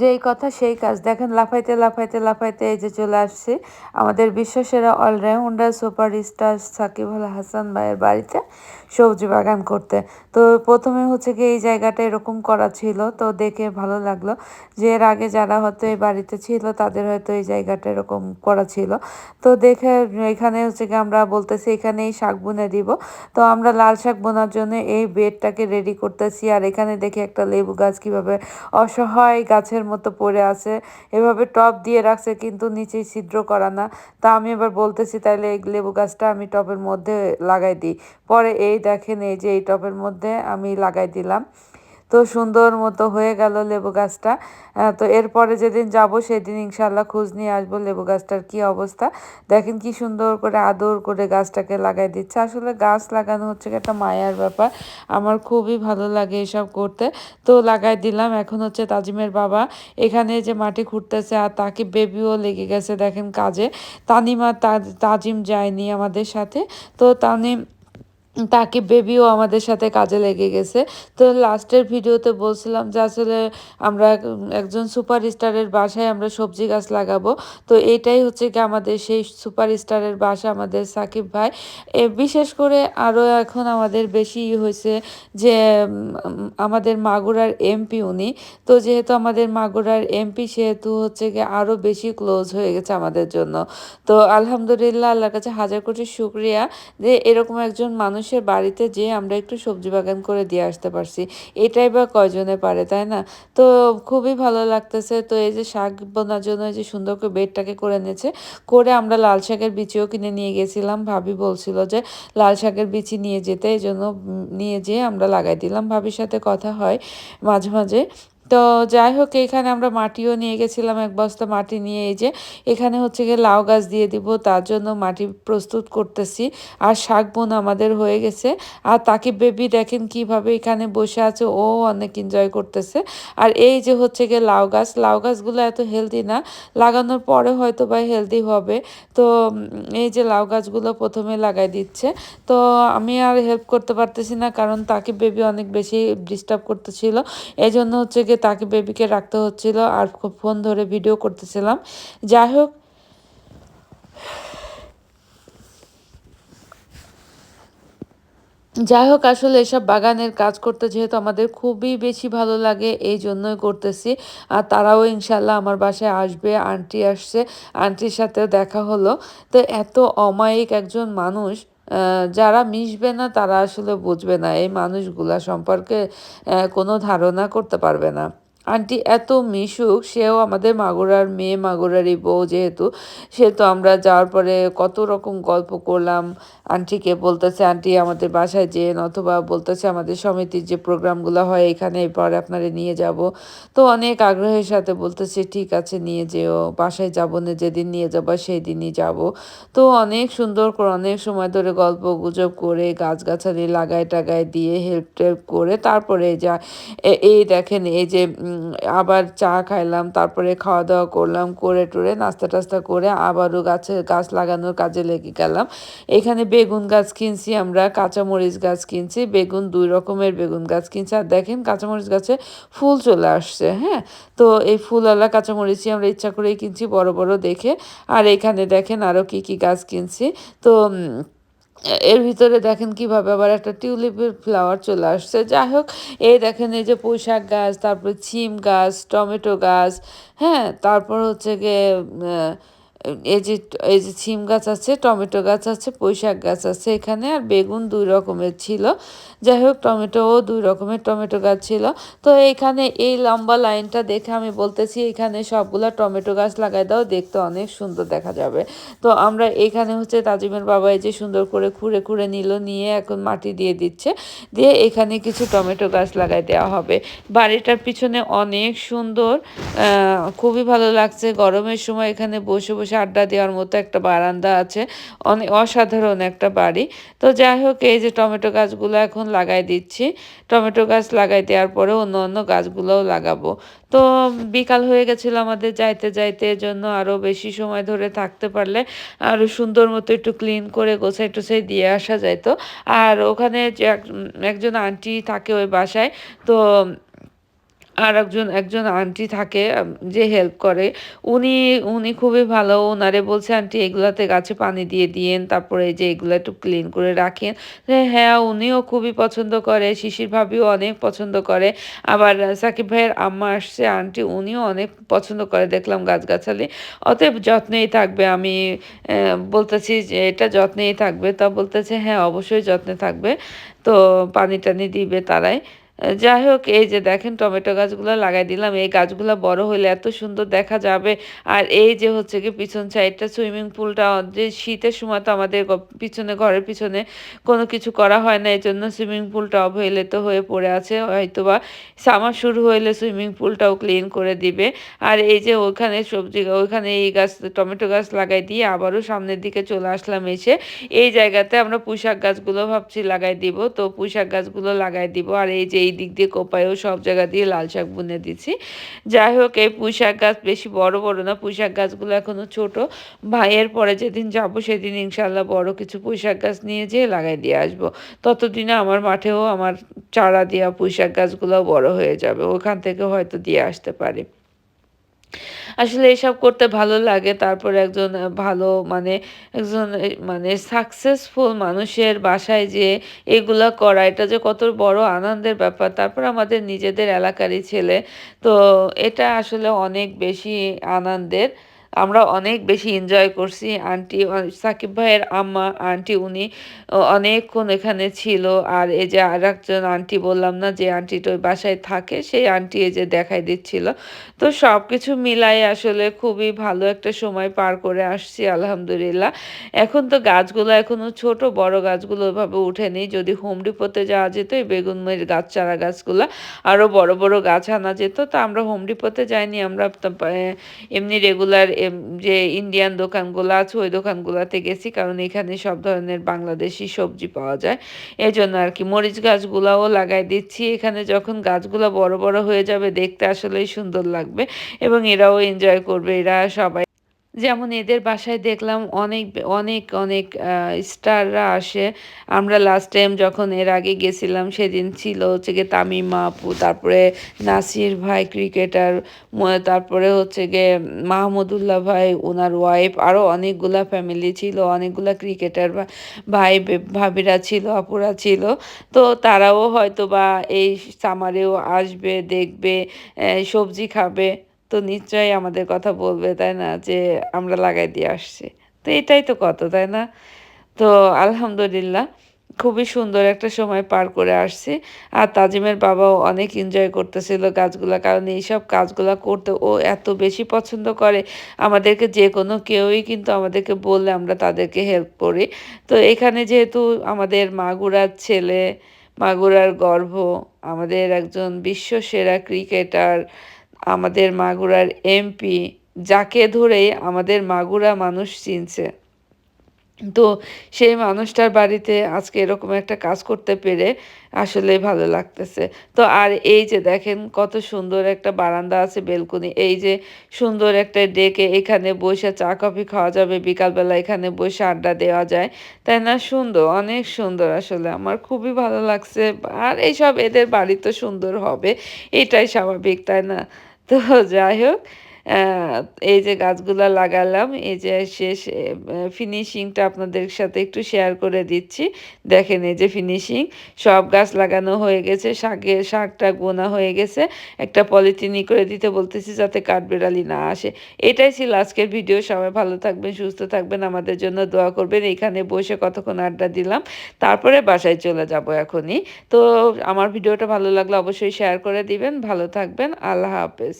যেই কথা সেই কাজ। দেখেন, লাফাইতে লাফাইতে লাফাইতে এই যে চলে আসছে। আমাদের বিশ্বসেরা allrounder super star Shakib Al Hasan ভাইয়ের বাড়িতে। সবজি বাগান করতে। তো প্রথমে হচ্ছে কি এই জায়গাটা এরকম করা ছিল, তো দেখে ভালো লাগল যে এর আগে যারা হয়তো এই বাড়িতে ছিল, তাদের হয়তো এই জায়গাটা এরকম করা ছিল। তো দেখে এখানে হচ্ছে কি আমরা বলতেছি এখানে এই শাক বুনে দিব। তো আমরা লাল শাক বোনার জন্য এই বেডটাকে রেডি করতেছি। আর এখানে দেখি একটা লেবু গাছ কীভাবে অসহায় গাছের মতো পড়ে আছে। এভাবে টব দিয়ে রাখছে, কিন্তু নিচে ছিদ্র করা না। তা আমি এবার বলতেছি তাহলে এই লেবু গাছটা আমি টবের মধ্যে লাগাই দিই। পরে এই দেখেন এই যে এই টবের মধ্যে আমি লাগাই দিলাম। তো সুন্দর মতো হয়ে গেল লেবু গাছটা। তো এরপরে যেদিন যাব সেদিন ইনশাল্লাহ খোঁজ নিয়ে আসব লেবু গাছটার কি অবস্থা। দেখেন কি সুন্দর করে আদর করে গাছটাকে লাগাই দিচ্ছে। আসলে গাছ লাগানো হচ্ছে একটা মায়ার ব্যাপার। আমার খুবই ভালো লাগে এসব করতে। তো লাগাই দিলাম। এখন হচ্ছে তাজিমের বাবা এখানে যে মাটি খুঁড়তেছে আর তাকে বেবিও লেগে গেছে দেখেন কাজে। তানিমা তাজিম যায়নি আমাদের সাথে। তো তানিম তাকে বেবিও আমাদের সাথে কাজে লেগে গেছে। তো লাস্টের ভিডিওতে বলছিলাম যে আসলে আমরা একজন সুপারস্টারের বাসায় আমরা সবজি গাছ লাগাবো। তো এটাই হচ্ছে কি আমাদের সেই সুপারস্টারের বাসা আমাদের সাকিব ভাই। বিশেষ করে আরও এখন আমাদের বেশি হয়েছে যে আমাদের মাগুরার এমপি উনি। তো যেহেতু আমাদের মাগুরার এমপি সেহেতু হচ্ছে গিয়ে আরও বেশি ক্লোজ হয়ে গেছে আমাদের জন্য। তো আলহামদুলিল্লাহ, আল্লাহর কাছে হাজার কোটি শুক্রিয়া যে এরকম একজন মানুষ মানুষের বাড়িতে যেয়ে আমরা একটু সবজি বাগান করে দিয়ে আসতে পারছি। এটাই বা কয়জনে পারে, তাই না? তো খুবই ভালো লাগতেছে। তো এই যে শাক বোনার জন্য যে সুন্দর করে বেডটাকে করে নিয়েছে, করে আমরা লাল শাকের বিচিও কিনে নিয়ে গেছিলাম। ভাবি বলছিল যে লাল শাকের বিচি নিয়ে যেতে, এই জন্য নিয়ে যেয়ে আমরা লাগাই দিলাম। ভাবির সাথে কথা হয় মাঝে মাঝে। তো যাই হোক, এখানে আমরা মাটিও নিয়ে গেছিলাম, এক বস্তা মাটি নিয়ে। এই যে এখানে হচ্ছে গিয়ে লাউ গাছ দিয়ে দিব, তার জন্য মাটি প্রস্তুত করতেছি। আর শাক বোন আমাদের হয়ে গেছে। আর তাকে বেবি দেখেন কীভাবে এখানে বসে আছে, ও অনেক এনজয় করতেছে। আর এই যে হচ্ছে গিয়ে লাউ গাছ, লাউ গাছগুলো এত হেলদি না, লাগানোর পরে হয়তো বা হেলদি হবে। তো এই যে লাউ গাছগুলো প্রথমে লাগাই দিচ্ছে। তো আমি আর হেল্প করতে পারতেছি না, কারণ তাকে বেবি অনেক বেশি ডিস্টার্ব করতেছিল। এই জন্য হচ্ছে গিয়ে তাকে বেবিকে রাখতে হচ্ছিল আর খুব ফোন ধরে ভিডিও করতেছিলাম। যাই হোক। যাই হোক, আসলে এসব বাগানের কাজ করতে যেহেতু আমাদের খুবই বেশি ভালো লাগে, এই জন্যই করতেছি। আর তারাও ইনশাল্লাহ আমার বাসায় আসবে, আন্টি আসছে, আন্টির সাথেও দেখা হলো। তো এত অমায়িক একজন মানুষ যারা মিশবে না, তারা আসলে বুঝবে না। এই মানুষগুলা সম্পর্কে কোনো ধারণা করতে পারবে না। আন্টি এত মিশুক, সেও আমাদের মাগুরার মেয়ে, মাগুরারই বউ যেহেতু সেহেতু আমরা যাওয়ার পরে কত রকম গল্প করলাম আন্টিকে বলতেছে, আন্টি, আমাদের বাসায় যেন অথবা বলতেছে আমাদের সমিতির যে প্রোগ্রামগুলো হয় এখানে পরে আপনারে নিয়ে যাব। তো অনেক আগ্রহের সাথে বলতেছে, ঠিক আছে, নিয়ে যেও, বাসায় যাব না, যেদিন নিয়ে যাব সেই দিনই যাব। তো অনেক সুন্দর করে, অনেক সময় ধরে গল্প গুজব করে, গাছগাছালি লাগায় টাগায় দিয়ে হেল্প টেল্প করে, তারপরে যা এই দেখেন, এই যে আবার চা খাইলাম, তারপরে খাওয়া দাওয়া করলাম, করে টুরে নাস্তা টাস্তা করে আবারও গাছে, গাছ লাগানোর কাজে লেগে গেলাম। এখানে বেগুন গাছ কিনছি, আমরা কাঁচামরিচ গাছ কিনছি, বেগুন দুই রকমের বেগুন গাছ কিনছি। আর দেখেন কাঁচামরিচ গাছে ফুল চলে আসছে হ্যাঁ? তো এই ফুলওয়ালা কাঁচামরিচই আমরা ইচ্ছা করেই কিনছি, বড় বড় দেখে। আর এখানে দেখেন আরও কি কি গাছ কিনছি। তো এর ভিতরে দেখেন কীভাবে আবার একটা টিউলিপের ফ্লাওয়ার চলে আসছে। যাই হোক, এই দেখেন এই যে পুঁইশাক গাছ, তারপরে ছিম গাছ, টমেটো গাছ হ্যাঁ? তারপর হচ্ছে গিয়ে এই যে এই যে ছিম গাছ আছে, টমেটো গাছ আছে, পুঁইশাক গাছ আছে এখানে, আর বেগুন দুই রকমের ছিল। যাই হোক, টমেটোও দুই রকমের টমেটো গাছ ছিল। তো এইখানে এই লম্বা লাইনটা দেখে আমি বলতেছি, এখানে সবগুলো টমেটো গাছ লাগাই দাও, দেখতে অনেক সুন্দর দেখা যাবে। তো আমরা এখানে হচ্ছে তাজিমের বাবা এই যে সুন্দর করে খুঁড়ে খুঁড়ে নিল, নিয়ে এখন মাটি দিয়ে দিচ্ছে। দিয়ে এখানে কিছু টমেটো গাছ লাগাই দেওয়া হবে। বাড়িটার পিছনে অনেক সুন্দর খুবই ভালো লাগছে। গরমের সময় এখানে বসে বসে বসে আড্ডা দেওয়ার মতো একটা বারান্দা আছে। অনেক অসাধারণ একটা বাড়ি। তো যাই হোক, এই যে টমেটো গাছগুলো এখন লাগাই দিচ্ছি। টমেটো গাছ লাগাই দেওয়ার পরে অন্য অন্য গাছগুলোও লাগাবো। তো বিকাল হয়ে গেছিল আমাদের যাইতে যাইতে জন্য আরও বেশি সময় ধরে থাকতে পারলে আরও সুন্দর মতো একটু ক্লিন করে গোছাই টোছাই দিয়ে আসা যাইতো। আর ওখানে একজন আন্টি থাকে ওই বাসায়, তো আর একজন একজন আন্টি থাকে যে হেল্প করে। উনি উনি খুবই ভালো। ওনারে বলছে আন্টি এগুলাতে গাছে পানি দিয়ে দিয়েন, তারপরে যে এগুলো একটু ক্লিন করে রাখেন। হ্যাঁ উনিও খুবই পছন্দ করে, শিশির ভাবিও অনেক পছন্দ করে। আবার সাকিব ভাইয়ের আম্মা আসছে আন্টি উনিও অনেক পছন্দ করে, দেখলাম গাছগাছালি। অতএব যত্নেই থাকবে। আমি বলতেছি যে, এটা যত্নেই থাকবে। তা বলতেছে হ্যাঁ অবশ্যই যত্নে থাকবে। তো পানি টানি দিবে তারাই। যাই হোক, এই যে দেখেন টমেটো গাছগুলো লাগাই দিলাম, এই গাছগুলো বড় হলে এত সুন্দর দেখা যাবে। আর এই যে হচ্ছে কি পিছন সাইডটা সুইমিং পুলটা, যে শীতের সময় তো আমাদের পিছনে, ঘরের পিছনে কোনো কিছু করা হয় না এই জন্য সুইমিং পুলটা অবহেলিত হয়ে পড়ে আছে। হয়তোবা সামার শুরু হইলে সুইমিং পুলটাও ক্লিন করে দিবে। আর এই যে ওখানে সবজি, ওইখানে এই গাছ, টমেটো গাছ লাগাই দিয়ে আবারও সামনের দিকে চলে আসলাম এসে। এই জায়গাতে আমরা পুঁইশাক গাছগুলো ভাবছি লাগাই দিব, তো পুঁইশাক গাছগুলো লাগাই দিব। আর এই যে এই দিক দিয়ে কোপায়ও সব জায়গা দিয়ে লাল শাক বুনে দিচ্ছি। যাই হোক, এই পুঁইশাক গাছ বেশি বড় বড় না, পুঁইশাক গাছগুলো এখনও ছোট। ভাইয়ের পরে যেদিন যাব সেদিন ইনশাল্লাহ বড় কিছু পুঁইশাক গাছ নিয়ে যেয়ে লাগাই দিয়ে আসব। ততদিনে আমার মাঠেও আমার চারা দেওয়া পুঁইশাক গাছগুলো বড় হয়ে যাবে, ওখান থেকে হয়তো দিয়ে আসতে পারি। আসলে এসব করতে ভালো লাগে। তারপর একজন ভালো মানে একজন মানে সাকসেসফুল মানুষের বাসায় যে এগুলো করা, এটা যে কত বড় আনন্দের ব্যাপার। তারপর আমাদের নিজেদের এলাকারই ছেলে। তো এটা আসলে অনেক বেশি আনন্দের। আমরা অনেক বেশি এনজয় করছি। আন্টি সাকিব ভাইয়ের আম্মা, আন্টি উনি অনেকক্ষণ এখানে ছিল। আর এই যে আর একজন আন্টি বললাম না, যে আন্টিটা ওই বাসায় থাকে, সেই আন্টি এই যে দেখাই দিচ্ছিল। তো সব কিছু মিলাই আসলে খুবই ভালো একটা সময় পার করে আসছি, আলহামদুলিল্লাহ। এখন তো গাছগুলো এখনও ছোট, বড় গাছগুলো ওইভাবে উঠেনি। যদি হোম ডিপোতে যাওয়া যেত, এই বেগুনের গাছ, চারা গাছগুলো আরও বড় বড় গাছ আনা যেত। তো আমরা হোম ডিপোতে যাইনি, আমরা এমনি রেগুলার যে ইন্ডিয়ান দোকানগুলো আছে, ওই দোকানগুলোতে গেছি, কারণ এখানে সব ধরনের বাংলাদেশি সবজি পাওয়া যায়। এই জন্য আর কি মরিচ গাছগুলাও লাগাই দিচ্ছি। এখানে যখন গাছগুলো বড় বড় হয়ে যাবে, দেখতে আসলেই সুন্দর লাগবে এবং এরাও এনজয় করবে। এরা সবাই যেমন এদের বাসায় দেখলাম অনেক অনেক অনেক স্টাররা আসে। আমরা লাস্ট টাইম যখন এর আগে গেছিলাম সেদিন ছিল হচ্ছে গিয়ে তামিমা আপু, তারপরে নাসির ভাই ক্রিকেটার তারপরে হচ্ছে গিয়ে মাহমুদুল্লাহ ভাই ওনার ওয়াইফ আরও অনেকগুলা ফ্যামিলি ছিল, অনেকগুলা ক্রিকেটার ভাই ভাবিরা ছিল, আপুরা ছিল। তো তারাও হয়তো বা এই সামারেও আসবে, দেখবে সবজি খাবে। তো নিশ্চয়ই আমাদের কথা বলবে, তাই না? যে আমরা লাগাই দিয়ে আসছি। তো এটাই তো কত, তাই না? তো আলহামদুলিল্লাহ, খুবই সুন্দর একটা সময় পার করে আসছি। আর তাজিমের বাবাও অনেক এনজয় করতেছিল গাছগুলা, কারণ এইসব কাজগুলা করতে ও এত বেশি পছন্দ করে। আমাদেরকে যে কোনো কেউই কিন্তু আমাদেরকে বললে আমরা তাদেরকে হেল্প করি। তো এখানে যেহেতু আমাদের মাগুরার ছেলে, মাগুরার গর্ভ, আমাদের একজন বিশ্বসেরা ক্রিকেটার আমাদের মাগুরার এমপি যাকে ধরেই আমাদের মাগুরা মানুষ চিনছে। তো সেই মানুষটার বাড়িতে আজকে এরকম একটা কাজ করতে পেরে আসলে ভালো লাগতেছে। তো আর এই যে দেখেন কত সুন্দর একটা বারান্দা আছে বেলকনি। এই যে সুন্দর একটা ডেকে এখানে বসে চা, কফি খাওয়া যাবে, বিকালবেলা এখানে বসে আড্ডা দেওয়া যায়। তাই না? সুন্দর, অনেক সুন্দর আসলে। আমার খুবই ভালো লাগছে। আর এইসব এদের বাড়ি তো সুন্দর হবে, এটাই স্বাভাবিক, তাই না? তো যাই হোক এই যে গাছগুলো লাগালাম, এই যে শেষ ফিনিশিংটা আপনাদের সাথে একটু শেয়ার করে দিচ্ছি। দেখেন এই যে ফিনিশিং সব গাছ লাগানো হয়ে গেছে শাকের শাকটা বোনা হয়ে গেছে। একটা পলিথিনই করে দিতে বলতেছি যাতে কাঠবেড়ালি না আসে। এটাই ছিল আজকের ভিডিও সবাই ভালো থাকবেন, সুস্থ থাকবেন, আমাদের জন্য দোয়া করবেন। এখানে বসে কতক্ষণ আড্ডা দিলাম, তারপরে বাসায় চলে যাব এখনই। তো আমার ভিডিওটা ভালো লাগলে অবশ্যই শেয়ার করে দিবেন। ভালো থাকবেন, আল্লাহ হাফেজ।